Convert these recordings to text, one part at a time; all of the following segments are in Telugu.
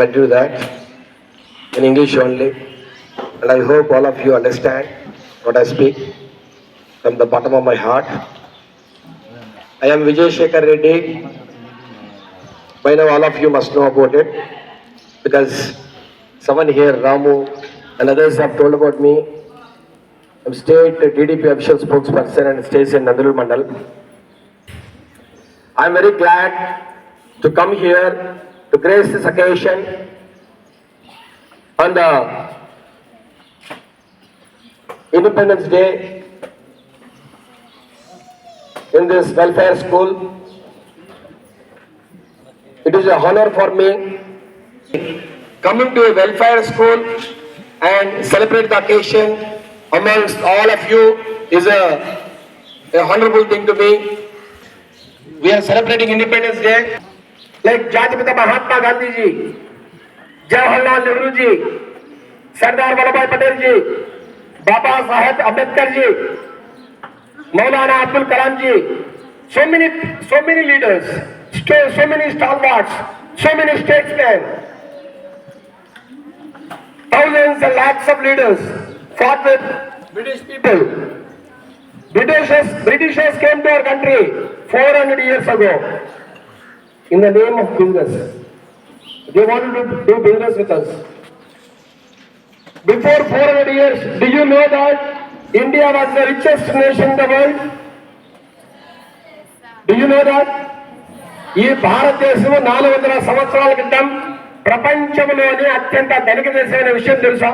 continue that in English only. And I hope all of you understand what I speak from the bottom of my heart. I am Vijay Shekhar Reddy. By now, all of you must know about it because someone here, Ramu, and others have told about me. I'm state DDP official spokesperson and stays in Nandalur Mandal. I'm very glad to come here to grace this occasion on the Independence Day in this welfare school. It is a honor for me coming to a welfare school and celebrate the occasion amongst all of you is a, a honorable thing to me. We are celebrating Independence Day. Like Jatipita Mahatma Gandhi ji, Jawaharlal Nehru ji, Sardar Vallabhbhai Patel ji, Baba Saheb Ambedkar ji, Maulana Abdul Kalam ji, so many, so many leaders, so so many stalwarts, so many statesmen, thousands and lakhs of leaders fought with British people. Britishers, Britishers came to our country 400 years ago in the name of business. They wanted to do business with us. Before 400 years, do you know that India was the richest nation in the world? Do you know that? ఈ భారతదేశం నాలుగు వందల సంవత్సరాల క్రితం ప్రపంచంలోనే అత్యంత ధనిక దేశమైన విషయం తెలుసా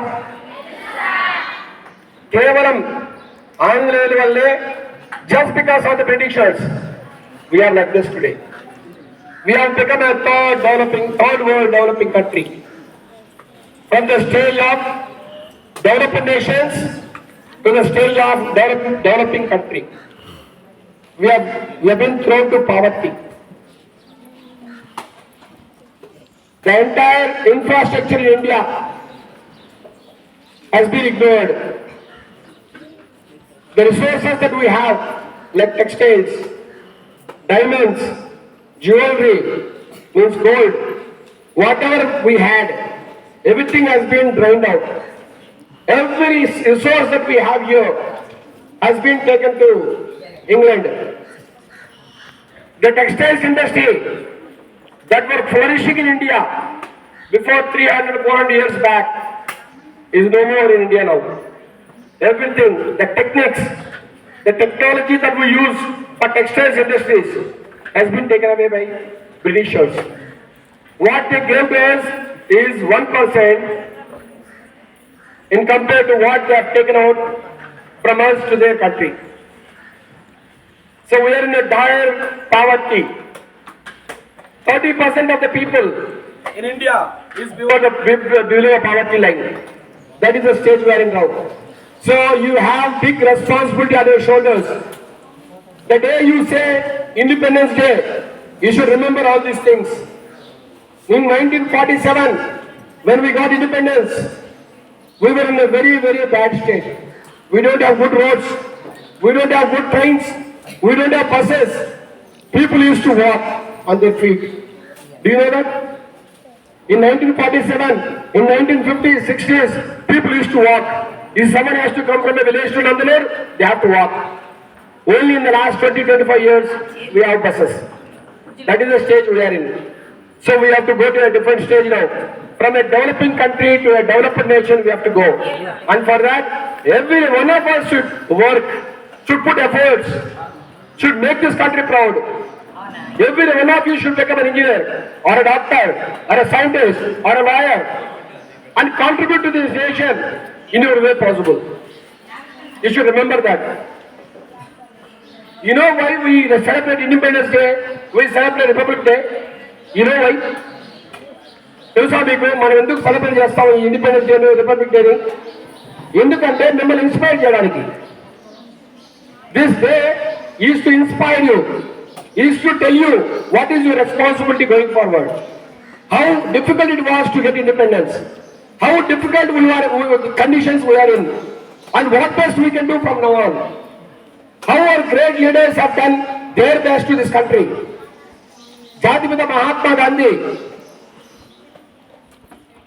కేవలం ఆంగ్లేయుల వల్లే just because of the Britishers we are like this today we have become a third developing, third world developing country. From the stage of developing nations to the stage of develop, developing country. We have, we have been thrown to poverty. The entire infrastructure in India has been ignored. The resources that we have, like textiles, diamonds, jewelry, means gold, whatever we had, everything has been drained out. Every resource that we have here has been taken to England. The textiles industry that were flourishing in India before 300, 400 years back is no more in India now. Everything, the techniques, the technology that we use for textiles industries has been taken away by Britishers. What they gave us is 1% in compared to what they have taken out from us to their country. So we are in a dire poverty. 30% of the people in India is below the, below the poverty line. That is the stage we are in now. So you have big responsibility on your shoulders. The day you say Independence Day, you should remember all these things. In 1947, when we got independence, we were in a very, very bad state. We don't have good roads, we don't have good trains, we don't have buses. People used to walk on their feet. Do you know that? In 1947, in 1950s, 60s, people used to walk. If someone has to come from a village to Nandalur, they have to walk. Only in the last 20, 25 years, we have buses. That is the stage we are in. So we have to go to a different stage now. From a developing country to a developed nation, we have to go. And for that, every one of us should work, should put efforts, should make this country proud. Every one of you should become an engineer, or a doctor, or a scientist, or a lawyer, and contribute to this nation in your way possible. You should remember that. You know why we celebrate Independence Day? We celebrate Republic Day? You know why? తెలుసా మీకు మనం ఎందుకు సెలబ్రేట్ చేస్తాం ఈ ఇండిపెండెన్స్ డే రిపబ్లిక్ డేని ఎందుకంటే మిమ్మల్ని ఇన్స్పైర్ చేయడానికి this day is to inspire you is to tell you what is your responsibility going forward how difficult it was to get independence how difficult we are conditions we are in and what best we can do from now on great leaders great done their best to this country జాతిపిత మహాత్మా గాంధీ.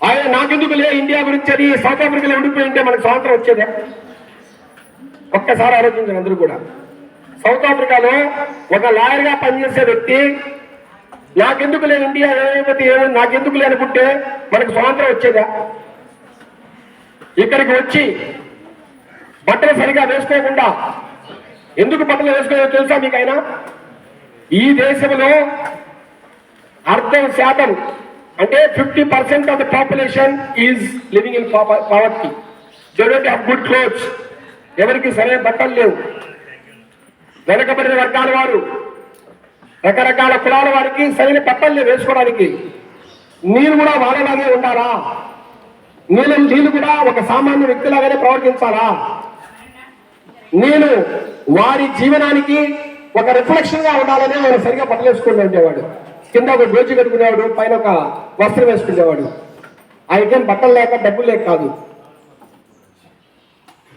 ఆయన నాకెందుకు లే ఇండియా గురించి అని సౌత్ ఆఫ్రికాలో ఉండిపోయి ఉంటే మనకు స్వాతంత్రం వచ్చేదే. ఒక్కసారి ఆలోచించిన అందరూ కూడా. సౌత్ ఆఫ్రికాలో ఒక లాయర్గా పనిచేసే వ్యక్తి నాకెందుకు లేదు ఇండియా ఏమైపోతే ఏమో నాకెందుకు లేనుకుంటే మనకు స్వాతంత్రం వచ్చేదా. ఇక్కడికి వచ్చి బట్టలు సరిగా వేసుకోకుండా ఎందుకు బట్టలు వేసుకోలేదో తెలుసా మీకైనా? ఈ దేశంలో అర్ధం శాతం అంటే fifty percent of the population is living in poverty. They of good clothes ఎవరికి సరైన బట్టలు లేవు. వెనకబడిన వర్గాల వారు రకరకాల కులాల వారికి సరైన బట్టలు లేవు వేసుకోవడానికి. మీరు కూడా వాళ్ళలాగే ఉండాలా? నీళ్ళ నీళ్ళు కూడా ఒక సామాన్య వ్యక్తిలాగానే ప్రవర్తించాలా? నేను వారి జీవనానికి ఒక రిఫ్లెక్షన్గా ఉండాలని ఆయన సరిగా బట్టలు ఉండేవాడు. కింద ఒక గోజు కట్టుకునేవాడు పైన ఒక వస్త్రం వేసుకునేవాడు ఆయనకేం బట్టలు లేక డబ్బులు లేక కాదు.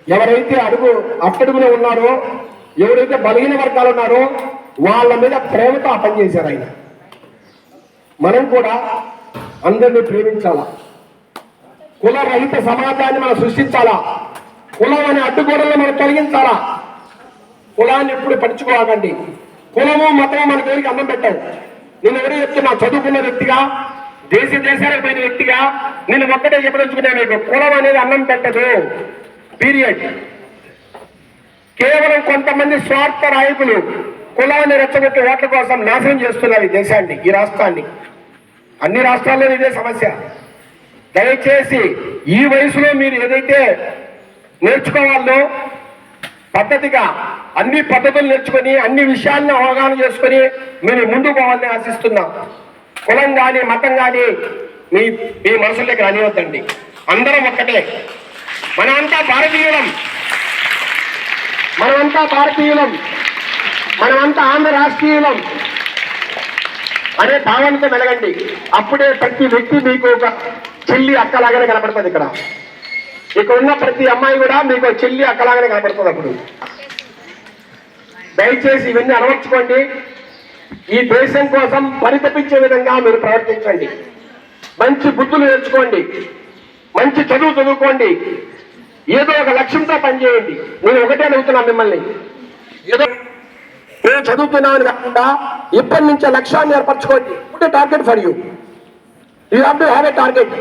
ఎవరైతే అడుగు అట్టడుగులో ఉన్నారో ఎవరైతే బలహీన వర్గాలు ఉన్నారో వాళ్ళ మీద ప్రేమతో ఆ పని చేశారు ఆయన. మనం కూడా అందరినీ ప్రేమించాలా? కుల రహిత సమాజాన్ని మనం సృష్టించాలా? కులం అనే అడ్డుగోడలను మనం తొలగించాలా? కులాన్ని ఎప్పుడు పడుచుకోకండి కులము మతము మన పేరుకి అన్నం పెట్టావు. నేను ఎవరో చెప్తున్నా చదువుకున్న వ్యక్తిగా దేశ దేశాలకు పోయిన వ్యక్తిగా నేను ఒక్కటే చెప్పదలుచుకున్నా మీకు కులం అనేది అన్నం పెట్టదు. పీరియడ్ కేవలం కొంతమంది స్వార్థ నాయకులు కులాన్ని రెచ్చగొట్టి ఓట్ల కోసం నాశనం చేస్తున్నారు ఈ దేశాన్ని ఈ రాష్ట్రాన్ని. అన్ని రాష్ట్రాల్లో ఇదే సమస్య. దయచేసి ఈ వయసులో మీరు ఏదైతే నేర్చుకోవాలో పద్ధతిగా అన్ని పద్ధతులు నేర్చుకొని అన్ని విషయాలను అవగాహన చేసుకొని మీరు ముందుకు పోవాలని ఆశిస్తున్నాం. కులం కానీ మతం కానీ మీ మీ మనసులోకి రానివద్దండి అందరం ఒక్కటే. మనమంతా భారతీయులం. మనమంతా భారతీయులం. మనమంతా ఆంధ్ర రాష్ట్రీయులం. అనే భావనతో మెలగండి. అప్పుడే ప్రతి వ్యక్తి మీకు ఒక చెల్లి అక్కలాగానే కనపడుతుంది ఇక్కడ. ఇక్కడ ఉన్న ప్రతి అమ్మాయి కూడా మీకు చెల్లి అక్కలాగానే కనపడుతుంది అప్పుడు. దయచేసి ఇవన్నీ అలవర్చుకోండి. ఈ దేశం కోసం పరితపించే విధంగా మీరు ప్రవర్తించండి. మంచి బుద్ధులు నేర్చుకోండి. మంచి చదువు చదువుకోండి. ఏదో ఒక లక్ష్యంతో పనిచేయండి. నేను ఒకటే అడుగుతున్నా మిమ్మల్ని. ఏదో నేను చదువుతున్నాను కాకుండా ఇప్పటి నుంచే లక్ష్యాన్ని ఏర్పరచుకోండి. ఉంటే target for you you have to have a target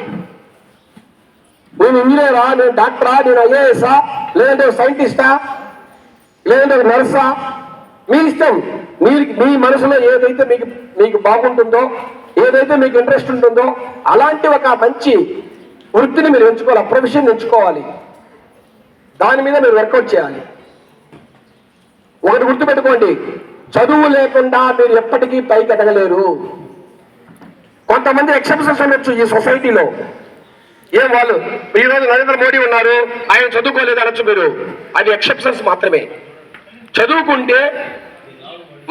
నేను ఇంజనీరా నేను డాక్టరా నేను ఐఏఎస్ఆ లేదంటే సైంటిస్టా లేదంటే ఒక నర్సా మీ ఇష్టం. మీరు మీ మనసులో ఏదైతే మీకు మీకు బాగుంటుందో ఏదైతే మీకు ఇంట్రెస్ట్ ఉంటుందో అలాంటి ఒక మంచి వృత్తిని మీరు ఎంచుకోవాలి. ప్రొఫెషన్ ఎంచుకోవాలి. దాని మీద మీరు వర్కౌట్ చేయాలి. ఒకటి గుర్తుపెట్టుకోండి. చదువు లేకుండా మీరు ఎప్పటికీ పైకి ఎదగలేరు. కొంతమంది ఎక్సెప్షన్స్ ఉండొచ్చు ఈ సొసైటీలో. ఏం వాళ్ళు? ఈ రోజు నరేంద్ర మోడీ ఉన్నారు. ఆయన చదువుకోలేదు అనొచ్చు మీరు. అది ఎక్సెప్షన్స్ మాత్రమే. చదువుకుంటే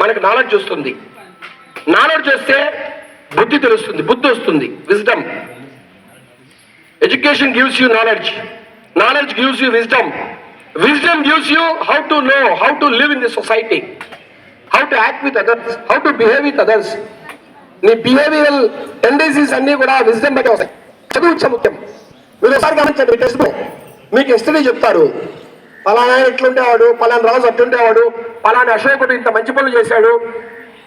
మనకు నాలెడ్జ్ వస్తుంది. నాలెడ్జ్ వస్తే బుద్ధి తెలుస్తుంది. బుద్ధి వస్తుంది. Wisdom education gives you knowledge knowledge gives you wisdom wisdom gives you how to know how to live in the society how to act with others how to behave with others నీ బిహేవియల్ టెండెన్సీస్ అన్ని కూడా విజ్డమ్ బట్టి వస్తాయి. చదువు చాలా ముఖ్యం మీరు ఒకసారి గమనించండి టెస్ట్ మీకు హిస్టరీ చెప్తారు. పలానా ఆయన ఇట్లుండేవాడు పలానా రాజు అట్లుండేవాడు పలానా అశోకుడు ఇంత మంచి పనులు చేశాడు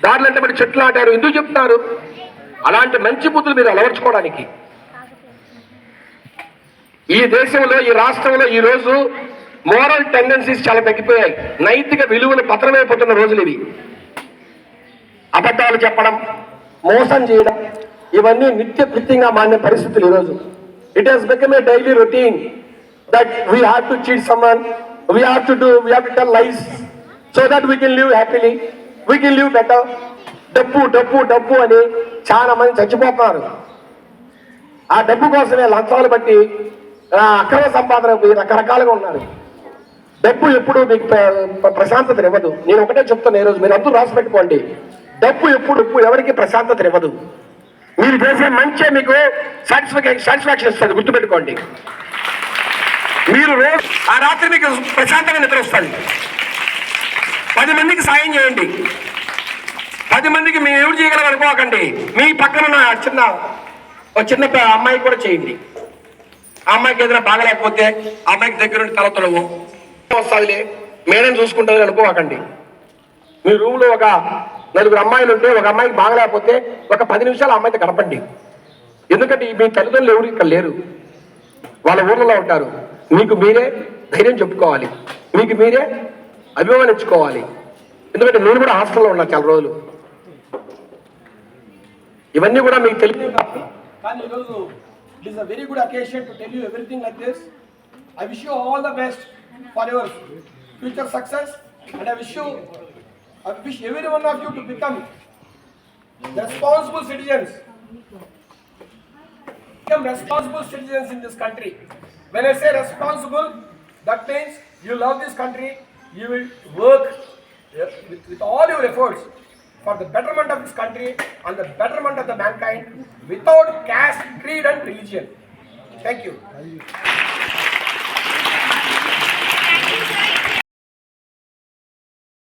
దారిలో అంటే మరి చెట్లు ఆటారు ఎందుకు చెప్తున్నారు అలాంటి మంచి బుద్ధులు మీరు అలవర్చుకోవడానికి. ఈ దేశంలో ఈ రాష్ట్రంలో ఈ రోజు మోరల్ టెండెన్సీస్ చాలా తగ్గిపోయాయి. నైతిక విలువలు పతనమైపోతున్న రోజులు ఇవి. అబద్ధాలు చెప్పడం మోసం చేయడం ఇవన్నీ నిత్య కృత్యంగా మారిన పరిస్థితులు ఈరోజు. It has become a daily routine that we have to cheat someone we have to do we have to tell life so that we can live happily we can live better డబ్బు డబ్బు డబ్బు అని చాలా మంది చచ్చిపోతున్నారు. ఆ డబ్బు కోసమే లంచాలు బట్టి అక్రమ సంపాదనకు రకరకాలుగా ఉన్నారు. డబ్బు ఎప్పుడు మీకు ప్రశాంతత ఇవ్వదు. నేను ఒకటే చెప్తాను ఈరోజు మీరు అందరూ రాసి పెట్టుకోండి. డబ్బు ఎప్పుడు ఎప్పుడు ఎవరికి ప్రశాంతత ఇవ్వదు. మీరు చేసే మంచి మీకు సాటిస్ఫాక్షన్ సాటిస్ఫాక్షన్ ఇస్తుంది గుర్తుపెట్టుకోండి. మీరు రోజు ఆ రాత్రి మీకు ప్రశాంతంగా నిద్ర వస్తుంది. పది మందికి సాయం చేయండి. పది మందికి మీరు ఎవరు చేయగలం అనుకోకండి. మీ పక్కన ఉన్న చిన్న ఒక చిన్న అమ్మాయికి అమ్మాయి కూడా చేయండి. ఆ అమ్మాయికి ఏదైనా బాగలేకపోతే ఆ అమ్మాయికి దగ్గర నుండి తల తొలవు. వస్తాదిలే మేడం చూసుకుంటుంది అనుకోకండి. మీ రూమ్లో ఒక నలుగురు అమ్మాయిలు ఉంటే ఒక అమ్మాయికి బాగలేకపోతే ఒక పది నిమిషాలు అమ్మాయితో గడపండి. ఎందుకంటే మీ తల్లిదండ్రులు ఎవరు ఇక్కడ లేరు. వాళ్ళ ఊర్లలో ఉంటారు. మీకు మీరే ధైర్యం చెప్పుకోవాలి. మీకు మీరే అభిమానించుకోవాలి ఎందుకంటే నేను కూడా హాస్టల్లో ఉన్నా చాలా రోజులు. ఇవన్నీ కూడా మీకు తెలియదు కానీ ఈరోజు it is a very good occasion to tell you everything like this I wish you all the best for your future success and I wish you I wish every one of you to become Responsible citizens. Become responsible citizens in this country. When I say responsible, that means you love this country, you will work uh, with, with all your efforts for the betterment of this country and the betterment of the mankind without caste, creed and religion. Thank you.